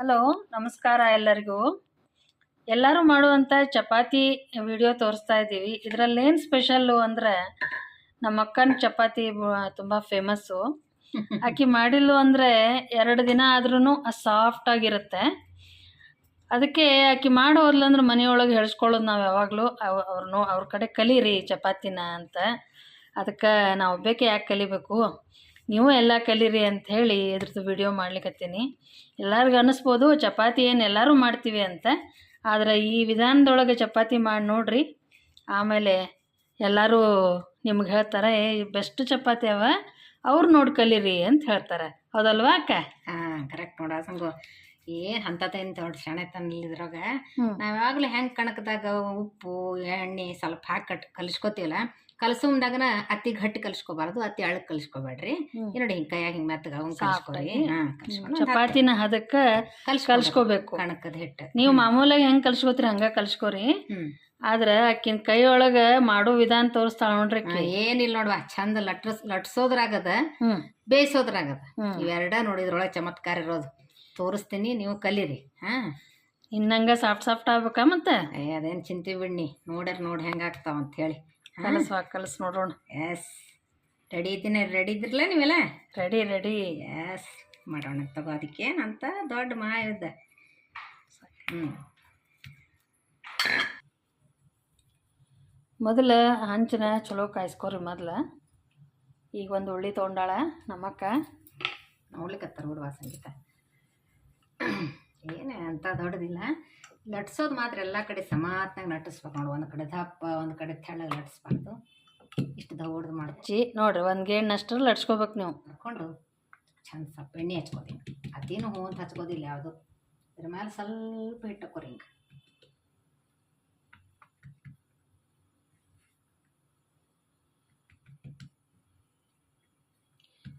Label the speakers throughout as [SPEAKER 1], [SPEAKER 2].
[SPEAKER 1] ನಮಸ್ಕಾರ ಎಲ್ಲರಿಗೂ. ಎಲ್ಲರೂ ಮಾಡುವಂಥ ಚಪಾತಿ ವಿಡಿಯೋ ತೋರಿಸ್ತಾ ಇದ್ದೀವಿ. ಇದರಲ್ಲೇನು ಸ್ಪೆಷಲ್ಲು ಅಂದರೆ ನಮ್ಮ ಅಕ್ಕನ ಚಪಾತಿ ತುಂಬ ಫೇಮಸ್ಸು ಆಕೆ ಮಾಡಿಲ್ಲು ಅಂದರೆ ಎರಡು ದಿನ ಆದ್ರೂ ಸಾಫ್ಟಾಗಿರುತ್ತೆ ಅದಕ್ಕೆ ಆಕೆ ಮಾಡೋ ಅಂದ್ರೆ ಮನೆಯೊಳಗೆ ಹೇಳ್ಸ್ಕೊಳ್ಳೋದು ನಾವು ಯಾವಾಗಲೂ ಅವ್ರನ್ನೂ ಅವ್ರ ಕಡೆ ಕಲೀರಿ ಚಪಾತಿನ ಅಂತ. ಅದಕ್ಕೆ ನಾವು ಒಬ್ಬೇಕೆ ಯಾಕೆ ಕಲಿಬೇಕು? ನೀವು ಎಲ್ಲ ಕಲೀರಿ ಅಂತ ಹೇಳಿ ಇದ್ರದ್ದು ವಿಡಿಯೋ ಮಾಡ್ಲಿಕ್ಕತ್ತೀನಿ ಎಲ್ಲರಿಗೂ ಅನ್ನಿಸ್ಬೋದು ಚಪಾತಿ ಏನು ಎಲ್ಲರೂ ಮಾಡ್ತೀವಿ ಅಂತ. ಆದರೆ ಈ ವಿಧಾನದೊಳಗೆ ಚಪಾತಿ ಮಾಡಿ ನೋಡ್ರಿ. ಆಮೇಲೆ ಎಲ್ಲರೂ ನಿಮ್ಗೆ ಹೇಳ್ತಾರೆ ಬೆಸ್ಟ್ ಚಪಾತಿ ಅವ, ಅವ್ರು ನೋಡಿ ಕಲೀರಿ ಅಂತ ಹೇಳ್ತಾರೆ. ಹೌದಲ್ವಾ ಅಕ್ಕ?
[SPEAKER 2] ಹಾಂ ಕರೆಕ್ಟ್ ನೋಡ ಸಂಗು ಏನು ಅಂತದೇನು ದೊಡ್ಡ ಸೆಣೆ ತಂದಿದ್ರಾಗ ನಾವ್ ಯಾವಾಗ್ಲೂ ಹೆಂಗ್ ಕಣಕದಾಗ ಉಪ್ಪು ಎಣ್ಣೆ ಸ್ವಲ್ಪ ಹಾಕಿ ಕಟ್ ಕಲಿಸ್ಕೊತೀವಲ್ಲ ಕಲಸೋಮ್ದಾಗನ ಅತಿ ಗಟ್ಟಿ ಕಲಿಸ್ಕೋಬಾರ್ದು ಅತಿ ಅಳಕ್ ಕಲಿಸ್ಕೋಬೇಡ್ರಿ. ನೋಡಿ ಹಿಂಗ್ ಕೈಯಾಗ ಹಿಂಗ್ ಮೆತ್ತಗ ಅವ್ನ್ ಕಲಿಸ್ಕೊರಿ
[SPEAKER 1] ಚಪಾತಿನ ಹದಕ್ಕೆ ಕಲ್ಸ್ಕೋಬೇಕು
[SPEAKER 2] ಕಣಕದ ಹಿಟ್ಟ.
[SPEAKER 1] ನೀವು ಮಾಮೂಲಾಗಿ ಹೆಂಗ್ ಕಲ್ಸ್ಕೊತೀರಿ ಹಂಗ ಕಲ್ಸ್ಕೊರಿ. ಆದ್ರ ಆಕಿನ ಕೈ ಒಳಗ ಮಾಡೋ ವಿಧಾನ ತೋರಿಸ್ತಾಳ ನೋಡ್ರಿ
[SPEAKER 2] ಏನಿಲ್ಲ ನೋಡ್ವ ಚಂದ ಲಟ್ರಸ್ ಲಟ್ಸೋದ್ರಾಗದ ಬೇಯಿಸೋದ್ರಾಗದ. ಇವೆರಡ ನೋಡಿದ್ರೊಳಗ ಚಮತ್ಕಾರ ಇರೋದು. ತೋರಿಸ್ತೀನಿ ನೀವು ಕಲೀರಿ. ಹಾಂ?
[SPEAKER 1] ಇನ್ನಂಗೆ ಸಾಫ್ಟ್ ಸಾಫ್ಟ್ ಆಗ್ಬೇಕಾ ಮತ್ತೆ?
[SPEAKER 2] ಏ ಅದೇನು ಚಿಂತೆ ಬಿಡ್ನಿ. ನೋಡ್ಯಾರ ನೋಡಿ ಹೆಂಗೆ ಆಗ್ತಾವ ಅಂತ ಹೇಳಿ.
[SPEAKER 1] ಕಲಸು ಕಲಸು ನೋಡೋಣ.
[SPEAKER 2] ಎಸ್ ರೆಡಿ ಇದ್ದೀನಿ ರೆಡಿ ಇದ್ರಲ್ಲ ನೀವೆಲ್ಲ?
[SPEAKER 1] ರೆಡಿ ರೆಡಿ
[SPEAKER 2] ಎಸ್ ಮಾಡೋಣ ತಗೋ ಅದಕ್ಕೇನಂತ ದೊಡ್ಡ ಮಾ ಇದ್ದ ಹ್ಞೂ
[SPEAKER 1] ಮೊದಲು ಹಂಚನ ಚಲೋ ಕಾಯಿಸ್ಕೊರಿ ಮೊದಲು. ಈಗ ಒಂದು ಉಳ್ಳಿ ತೊಗೊಂಡಾಳ ನಮ್ಮಕ್ಕ.
[SPEAKER 2] ನೋಡ್ಲಿಕ್ಕತ್ತಾರ ಬಿಡುವ ಸಂಗೀತ ಏನು ಅಂತ ದೊಡ್ಡದಿಲ್ಲ. ಲಟ್ಸೋದು ಮಾತ್ರ ಎಲ್ಲ ಕಡೆ ಸಮಾತ್ನಾಗ ಲಟ್ಟಿಸ್ಬೇಕು ನೋಡು. ಒಂದು ಕಡೆ ದಪ್ಪ ಒಂದು ಕಡೆ ತೆಳ್ಳಗೆ ಲಟ್ಸ್ಬಾರ್ದು ಇಷ್ಟು ದೊಡ್ಡದು ಮಾಡಿ
[SPEAKER 1] ಚಿ ನೋಡ್ರಿ ಒಂದು ಗೇಣ್ಣಷ್ಟು ಲಟ್ಸ್ಕೋಬೇಕು ನೀವು.
[SPEAKER 2] ಹಾಕ್ಕೊಂಡು ಚೆಂದ ಸ್ವಲ್ಪ ಎಣ್ಣೆ ಹಚ್ಕೋತೀನಿ. ಅದೇನು ಹೂ ಅಂತ ಹಚ್ಕೋದಿಲ್ಲ ಯಾವುದು. ಇದ್ರ ಮೇಲೆ ಸ್ವಲ್ಪ ಹಿಟ್ಟು ಕೊರಿ ಹಿಂಗೆ.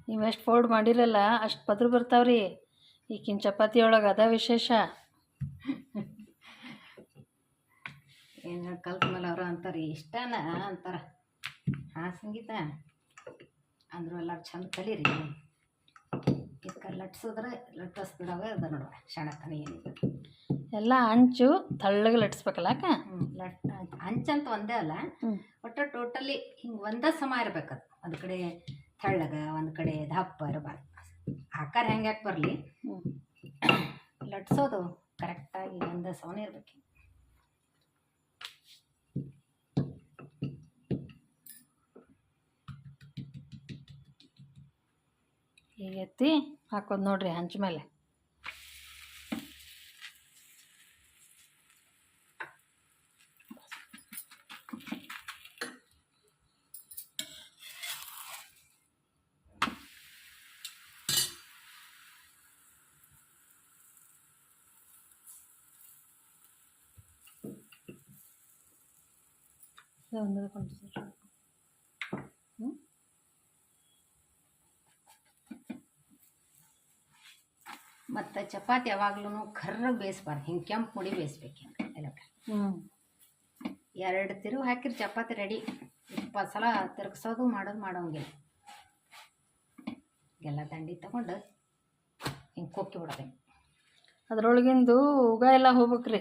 [SPEAKER 1] ನೀವು ಎಷ್ಟು ಫೋಲ್ಡ್ ಮಾಡಿರಲ್ಲ ಅಷ್ಟು ಪದ್ರ ಬರ್ತಾವ್ರಿ. ಈಗಿನ ಚಪಾತಿ ಒಳಗೆ ಅದ ವಿಶೇಷ?
[SPEAKER 2] ಏನು ಕಲ್ತ ಮೇಲೆ ಅವರು ಅಂತಾರೆ ಇಷ್ಟನ ಅಂತಾರ. ಹಾ ಸಂಗೀತ? ಅಂದ್ರೆ ಎಲ್ಲರೂ ಚಂದ ಕಲೀರಿ. ಇದಕ್ಕೆ ಲಟ್ಸಿದ್ರೆ ಲಟ್ಟಿಸ್ಬಿಡವೆ ಅದ ನೋಡುವ ಶಣತನ ಏನಿದೆ
[SPEAKER 1] ಎಲ್ಲ ಹಂಚು ತಳ್ಳಗೆ ಲಟ್ಸ್ಬೇಕಲ್ಲ ಅಕ್ಕ?
[SPEAKER 2] ಹ್ಞೂ ಲಟ್ ಅಂಚಂತ ಒಂದೇ ಅಲ್ಲ. ಒಟ್ಟು ಟೋಟಲಿ ಹಿಂಗೆ ಒಂದೇ ಸಮ ಇರ್ಬೇಕದು. ಒಂದು ಕಡೆ ತಳ್ಳಗೆ ಒಂದು ಕಡೆ ದಪ್ಪ ಇರಬಾರ್ದು. ಆಕಾರ ಹೆಂಗೆ ಯಾಕೆ ಬರಲಿ? ಲಟ್ಸೋದು ಕರೆಕ್ಟಾಗಿ ಒಂದು ಸವನ ಇರಬೇಕು.
[SPEAKER 1] ಈಗ ಎತ್ತಿ ಹಾಕೋದು ನೋಡ್ರಿ ಹಂಚ ಮೇಲೆ. ಹ್ಞೂ
[SPEAKER 2] ಮತ್ತು ಚಪಾತಿ ಯಾವಾಗ್ಲೂ ಕರ್ರಗೆ ಬೇಯಿಸ್ಬಾರ್ದು. ಹಿಂಗೆ ಕೆಂಪು ಪುಡಿ ಬೇಯಿಸ್ಬೇಕು ಎಲ್ಲ
[SPEAKER 1] ಹ್ಞೂ
[SPEAKER 2] ಎರಡು ತಿರುವು ಹಾಕಿರಿ ಚಪಾತಿ ರೆಡಿ. ಇಪ್ಪತ್ತು ಸಲ ತಿರುಗಿಸೋದು ಮಾಡೋದು ಮಾಡೋಂಗಿಲ್ಲ. ಎಲ್ಲ ದಂಡಿ ತಗೊಂಡು ಹಿಂಗೆ ಕೊಕ್ಕಿ ಬಿಡಬೇಕು ಅದರೊಳಗಿಂದು
[SPEAKER 1] ಅದ್ರೊಳಗಿಂದು ಉಗ ಎಲ್ಲ ಹೋಗ್ಬೇಕ್ರಿ.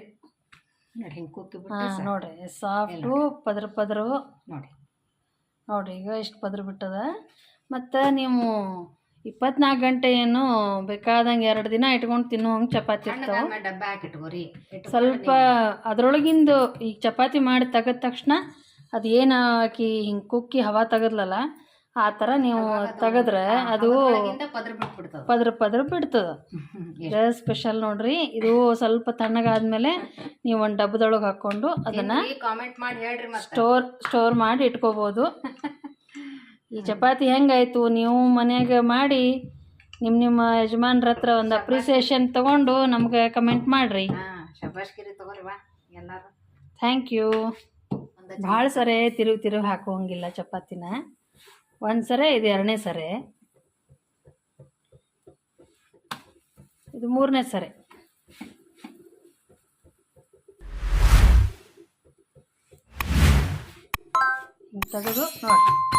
[SPEAKER 2] ನೋಡಿ ಹಿಂಗೆ ಕುಕ್ಕಿ
[SPEAKER 1] ಹಾಂ
[SPEAKER 2] ಬಿಟ್ಟು
[SPEAKER 1] ನೋಡ್ರಿ ಸಾಫ್ಟು ಪದ್ರ ಪದರು.
[SPEAKER 2] ನೋಡಿ.
[SPEAKER 1] ನೋಡ್ರಿ ಈಗ ಇಷ್ಟು ಪದ್ರ ಬಿಟ್ಟದ. ಮತ್ತು ನೀವು ಇಪ್ಪತ್ನಾಲ್ಕು ಗಂಟೆ ಏನು ಬೇಕಾದಂಗೆ ಎರಡು ದಿನ ಇಟ್ಕೊಂಡು ತಿನ್ನೋ ಹಂಗೆ ಚಪಾತಿ ಇರ್ತಾವೆ. ಸ್ವಲ್ಪ ಅದರೊಳಗಿಂದು ಈಗ ಚಪಾತಿ ಮಾಡಿ ತೆಗೆದ ತಕ್ಷಣ ಅದು ಏನು ಆಕಿ ಹಿಂಗೆ ಕುಕ್ಕಿ ಹವಾ ತೆಗದ್ಲಲ್ಲ ಆ ಥರ ನೀವು ತೆಗೆದ್ರೆ ಅದು
[SPEAKER 2] ಪದ್ರ
[SPEAKER 1] ಪದ್ರ ಬಿಡ್ತದ. ಸ್ಪೆಷಲ್ ನೋಡ್ರಿ. ಇದು ಸ್ವಲ್ಪ ತಣ್ಣಗಾದ್ಮೇಲೆ ನೀವು ಒಂದು ಡಬ್ಬದೊಳಗೆ ಹಾಕ್ಕೊಂಡು ಅದನ್ನು
[SPEAKER 2] ಕಾಮೆಂಟ್ ಮಾಡಿ ಹೇಳ್ರಿ
[SPEAKER 1] ಸ್ಟೋರ್ ಸ್ಟೋರ್ ಮಾಡಿ ಇಟ್ಕೋಬೋದು. ಈ ಚಪಾತಿ ಹೆಂಗಾಯ್ತು? ನೀವು ಮನೆಯಾಗ ಮಾಡಿ ನಿಮ್ಮ ನಿಮ್ಮ ಯಜಮಾನ್ರ ಹತ್ರ ಒಂದು ಅಪ್ರಿಸಿಯೇಷನ್ ತಗೊಂಡು ನಮ್ಗೆ ಕಮೆಂಟ್ ಮಾಡಿರಿ. ಥ್ಯಾಂಕ್ ಯು ಭಾಳ ಸರಿ ತಿರುವು ತಿರುವು ಹಾಕೋಂಗಿಲ್ಲ ಚಪಾತಿನ. ಒಂದು ಸರಿ ಇದು ಎರಡನೇ ಸರಿ. ಇದು ಮೂರನೇ ಸರಿ. ತೆಗೆದು ನೋಡಿ.